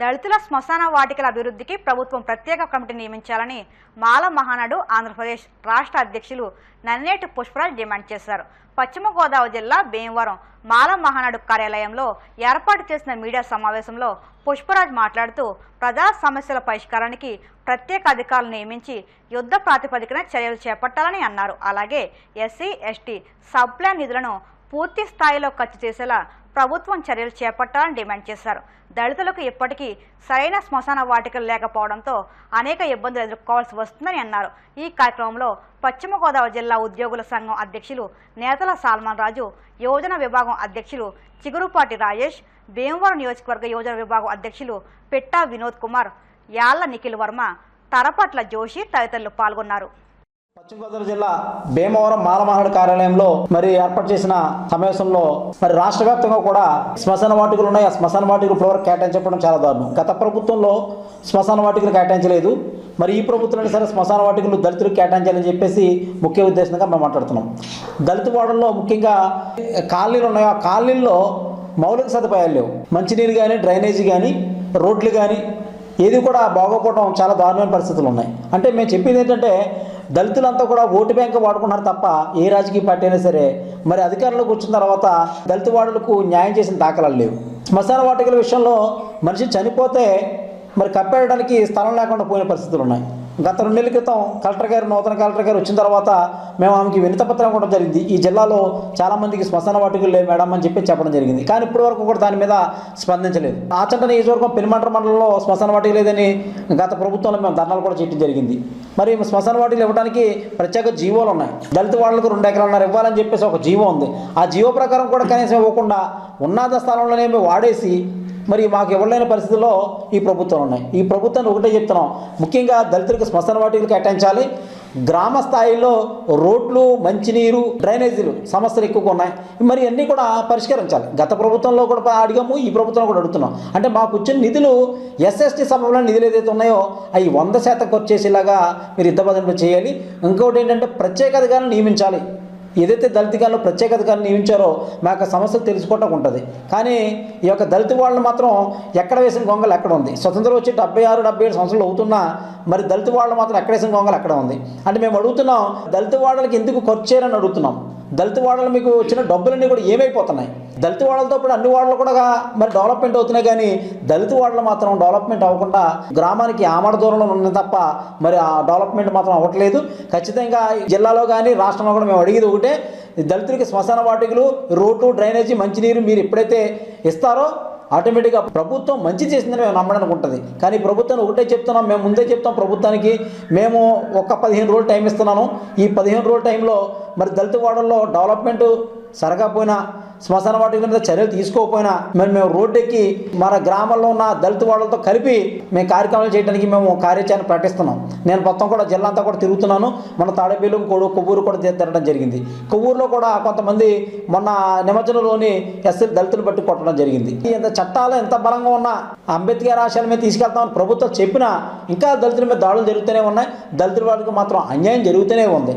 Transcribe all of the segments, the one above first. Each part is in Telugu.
దళితుల శ్మశాన వాటికల అభివృద్ధికి ప్రభుత్వం ప్రత్యేక కమిటీ నియమించాలని మాల మహానాడు ఆంధ్రప్రదేశ్ రాష్ట్ర అధ్యక్షులు నన్నేటి పుష్పరాజ్ డిమాండ్ చేశారు. పశ్చిమ గోదావరి జిల్లా భీమవరం మాల మహానాడు కార్యాలయంలో ఏర్పాటు చేసిన మీడియా సమావేశంలో పుష్పరాజ్ మాట్లాడుతూ ప్రజా సమస్యల పరిష్కారానికి ప్రత్యేక అధికారులు నియమించి యుద్ధ ప్రాతిపదికన చర్యలు చేపట్టాలని అన్నారు. అలాగే ఎస్సీ ఎస్టీ సబ్ ప్లాన్ నిధులను పూర్తి స్థాయిలో ఖర్చు చేసేలా ప్రభుత్వం చర్యలు చేపట్టాలని డిమాండ్ చేశారు. దళితులకు ఇప్పటికీ సరైన శ్మశాన వాటికలు లేకపోవడంతో అనేక ఇబ్బందులు ఎదుర్కోవాల్సి వస్తుందని అన్నారు. ఈ కార్యక్రమంలో పశ్చిమ గోదావరి జిల్లా ఉద్యోగుల సంఘం అధ్యక్షులు నేతల సాల్మాన్ రాజు యోజన విభాగం అధ్యక్షులు చిగురుపాటి రాజేష్ భీమవరం నియోజకవర్గ యోజన విభాగం అధ్యక్షులు పెట్టా వినోద్ కుమార్ యాళ్ళ నిఖిల్ వర్మ తరపట్ల జోషి తదితరులు పాల్గొన్నారు. పశ్చిమ గోదావరి జిల్లా భీమవరం మాలమహాడు కార్యాలయంలో మరి ఏర్పాటు చేసిన సమావేశంలో మరి రాష్ట్ర వ్యాప్తంగా కూడా శ్మశాన వాటికలు ఉన్నాయి. ఆ శ్మశాన వాటికలు ఇప్పటివరకు కేటాయించడం చాలా దారుణం. గత ప్రభుత్వంలో శ్మశాన వాటికలు కేటాయించలేదు. మరి ఈ ప్రభుత్వంలో సరే శ్మశాన వాటికలు దళితులకు కేటాయించాలని చెప్పేసి ముఖ్య ఉద్దేశంగా మేము మాట్లాడుతున్నాం. దళిత వాడల్లో ముఖ్యంగా కాలనీలు ఉన్నాయి? ఆ కాలనీల్లో మౌలిక సదుపాయాలు లేవు. మంచినీరు కానీ డ్రైనేజీ కానీ రోడ్లు కానీ ఏది కూడా బాగోపోవడం చాలా దారుణమైన పరిస్థితులు ఉన్నాయి. అంటే మేము చెప్పేది ఏంటంటే దళితులంతా కూడా ఓటు బ్యాంక్ వాడుకున్నారు తప్ప ఏ రాజకీయ పార్టీ అయినా సరే మరి అధికారంలోకి వచ్చిన తర్వాత దళిత వాడులకు న్యాయం చేసిన దాఖలాలు లేవు. శ్మశాన వాటికల విషయంలో మనిషి చనిపోతే మరి కప్పేయడానికి స్థలం లేకుండా పోయిన పరిస్థితులు ఉన్నాయి. గత రెండు నెలల క్రితం కలెక్టర్ గారు నూతన కలెక్టర్ గారు వచ్చిన తర్వాత మేము ఆమెకి వినతపత్రం ఇవ్వడం జరిగింది. ఈ జిల్లాలో చాలామందికి శ్మశాన వాటికలు లేవు మేడం అని చెప్పి చెప్పడం జరిగింది. కానీ ఇప్పటి వరకు కూడా దాని మీద స్పందించలేదు. ఆచంట నియోజకవర్గం పెనుమంట్ర మండలంలో శ్మశాన వాటిక లేదని గత ప్రభుత్వంలో మేము ధర్నాలు కూడా చేయడం జరిగింది. మరి శ్మశాన వాటికలు ఇవ్వడానికి ప్రత్యేక జీవోలు ఉన్నాయి. దళిత వాళ్ళకు రెండు ఎకరాలన్నర ఇవ్వాలని చెప్పేసి ఒక జీవో ఉంది. ఆ జీవో ప్రకారం కూడా కనీసం ఇవ్వకుండా ఉన్నత స్థలంలోనే మేము వాడేసి మరి మాకు ఇవ్వలేని పరిస్థితుల్లో ఈ ప్రభుత్వం ఉన్నాయి. ఈ ప్రభుత్వాన్ని ఒకటే చెప్తున్నాం. ముఖ్యంగా దళితులకు శ్మశాన వాటికలు కేటాయించాలి గ్రామ స్థాయిలో రోడ్లు మంచినీరు డ్రైనేజీలు సమస్యలు ఎక్కువగా ఉన్నాయి. మరి అన్నీ కూడా పరిష్కరించాలి. గత ప్రభుత్వంలో కూడా అడిగాము ఈ ప్రభుత్వంలో కూడా అడుగుతున్నాం. అంటే మాకు వచ్చిన నిధులు ఎస్ఎస్టీ సభలో నిధులు ఏదైతే ఉన్నాయో అవి వంద శాతం ఖర్చు చేసేలాగా మీరు యుద్ధ చేయాలి. ఇంకొకటి ఏంటంటే ప్రత్యేక అధికారులు నియమించాలి. ఏదైతే దళితగాలను ప్రత్యేకత అధికారులు నియమించారో మా యొక్క సమస్యలు తెలుసుకోవటం ఉంటుంది. కానీ ఈ యొక్క దళిత వాళ్ళని మాత్రం ఎక్కడ వేసిన గొంగలు ఎక్కడ ఉంది. స్వతంత్రం వచ్చి డెబ్బై ఆరు డెబ్బై ఏడు సంవత్సరాలు అవుతున్నా మరి దళిత వాళ్ళు మాత్రం ఎక్కడ వేసిన గొంగలు అక్కడ ఉంది. అంటే మేము అడుగుతున్నాం దళిత వాళ్ళకి ఎందుకు ఖర్చు చేయాలని అడుగుతున్నాం. దళిత వాడలు మీకు వచ్చిన డబ్బులన్నీ కూడా ఏమైపోతున్నాయి? దళిత వాడలతో పాటు అన్ని వాడలు కూడా మరి డెవలప్మెంట్ అవుతున్నాయి కానీ దళిత వాడలు మాత్రం డెవలప్మెంట్ అవ్వకుండా గ్రామానికి ఆమడ దూరంలో ఉన్న తప్ప మరి ఆ డెవలప్మెంట్ మాత్రం అవ్వట్లేదు. ఖచ్చితంగా ఈ జిల్లాలో కానీ రాష్ట్రంలో కూడా మేము అడిగేది ఒకటే దళితులకి శ్మశాన వాటికలు రోడ్లు డ్రైనేజీ మంచినీరు మీరు ఎప్పుడైతే ఇస్తారో ఆటోమేటిక్గా ప్రభుత్వం మంచి చేసిందని మేము నమ్మడానికి ఉంటుంది కానీ ప్రభుత్వాన్ని ఒకటే చెప్తున్నాం మేము ముందే చెప్తాం ప్రభుత్వానికి మేము ఒక పదిహేను రోజులు టైం ఇస్తున్నాను. ఈ పదిహేను రోజుల టైంలో మరి దళిత వాడల్లో డెవలప్మెంట్ సరగపోయినా శ్మశాన వాటికల మీద చర్యలు తీసుకోకపోయినా మరి మేము రోడ్డెక్కి మన గ్రామంలో ఉన్న దళిత వాళ్ళతో కలిపి మేము కార్యక్రమాలు చేయడానికి మేము కార్యాచరణ ప్రకటిస్తున్నాం. నేను మొత్తం కూడా జిల్లా అంతా కూడా తిరుగుతున్నాను. మన తాడేపల్లి కొడు కొవ్వూరు కూడా తిరగడం జరిగింది. కొవ్వూరులో కూడా కొంతమంది మొన్న నిమజ్జనంలోని ఎస్సీ దళితులు బట్టి కొట్టడం జరిగింది. ఇంత చట్టాలు ఎంత బలంగా ఉన్నా అంబేద్కర్ ఆశయాల మీద తీసుకెళ్తామని ప్రభుత్వం చెప్పినా ఇంకా దళితుల మీద దాడులు జరుగుతూనే ఉన్నాయి. దళితుల వాళ్ళకి మాత్రం అన్యాయం జరుగుతూనే ఉంది.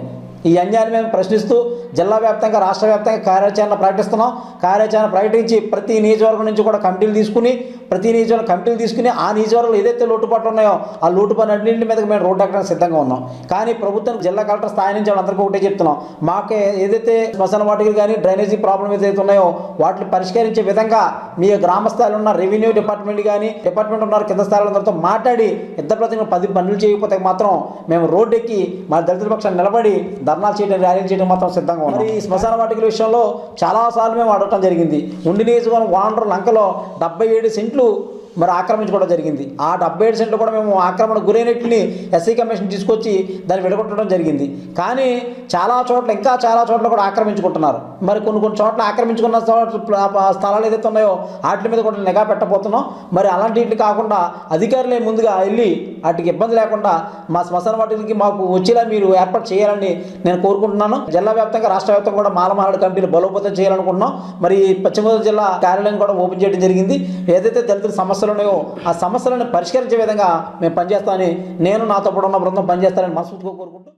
ఈ అన్యాయాన్ని మేము ప్రశ్నిస్తూ జిల్లా వ్యాప్తంగా రాష్ట్ర వ్యాప్తంగా కార్యాచరణ ప్రకటిస్తున్నాం. కార్యాచరణ ప్రకటించి ప్రతి నియోజకవర్గం నుంచి కూడా కమిటీలు తీసుకుని ప్రతి నియోజకవర్గం కమిటీలు తీసుకుని ఆ నియోజకవర్గంలో ఏదైతే లోటుపాట్లు ఉన్నాయో ఆ లోటుపాటు అన్నింటి మీదకి మేము రోడ్డు ఎక్కడానికి సిద్ధంగా ఉన్నాం. కానీ ప్రభుత్వం జిల్లా కలెక్టర్ స్థాయి నుంచి వాళ్ళందరికీ ఒకటే చెప్తున్నాం. మాకు ఏదైతే శ్మశాన వాటికలు కానీ డ్రైనేజీ ప్రాబ్లం ఏదైతే ఉన్నాయో వాటిని పరిష్కరించే విధంగా మీ గ్రామ స్థాయిలో ఉన్న రెవెన్యూ డిపార్ట్మెంట్ కానీ డిపార్ట్మెంట్ ఉన్న కింద స్థాయిలో మాట్లాడి ఇద్దరు ప్రతి పది పనులు చేయకపోతే మాత్రం మేము రోడ్డు ఎక్కి మా దళితుల పక్షాన్ని నిలబడి ధర్నాలు చేయడం ర్యాలీలు చేయడం మాత్రం సిద్ధంగా ఉంది ఈ శ్మశాన వాటికల విషయంలో చాలాసార్లు మేము అడగటం జరిగింది. ఉండి నియోజకవర్గం వానరు లంకలో డెబ్బై ఏడు సెంట్లు మరి ఆక్రమించుకోవడం జరిగింది. ఆ డెబ్బై ఏడు సెంట్లు కూడా మేము ఆక్రమణ గురైనట్లని ఎస్సీ కమిషన్ తీసుకొచ్చి దాన్ని విడగొట్టడం జరిగింది. కానీ చాలా చోట్ల ఇంకా చాలా చోట్ల కూడా ఆక్రమించుకుంటున్నారు. మరి కొన్ని కొన్ని చోట్ల ఆక్రమించుకున్న స్థలాలు ఏదైతే ఉన్నాయో వాటి మీద కూడా నిఘా పెట్టబోతున్నాం. మరి అలాంటి ఇట్లు కాకుండా అధికారులే ముందుగా వెళ్ళి వాటికి ఇబ్బంది లేకుండా మా శ్మశాన వాటికి మాకు వచ్చేలా మీరు ఏర్పాటు చేయాలని నేను కోరుకుంటున్నాను. జిల్లా వ్యాప్తంగా రాష్ట్ర వ్యాప్తంగా కూడా మాలమహాడు కమిటీలు బలోపేతం చేయాలనుకుంటున్నాం. మరి పశ్చిమ గోదావరి జిల్లా కార్యాలయం కూడా ఓపెన్ చేయడం జరిగింది. ఏదైతే దళితుల సమస్య ఉన్నాయో ఆ సమస్యలను పరిష్కరించే విధంగా మేము పనిచేస్తామని నేను నాతో పాటు ఉన్న బృందం పనిచేస్తానని మనస్ఫూర్తిగా కోరుకుంటూ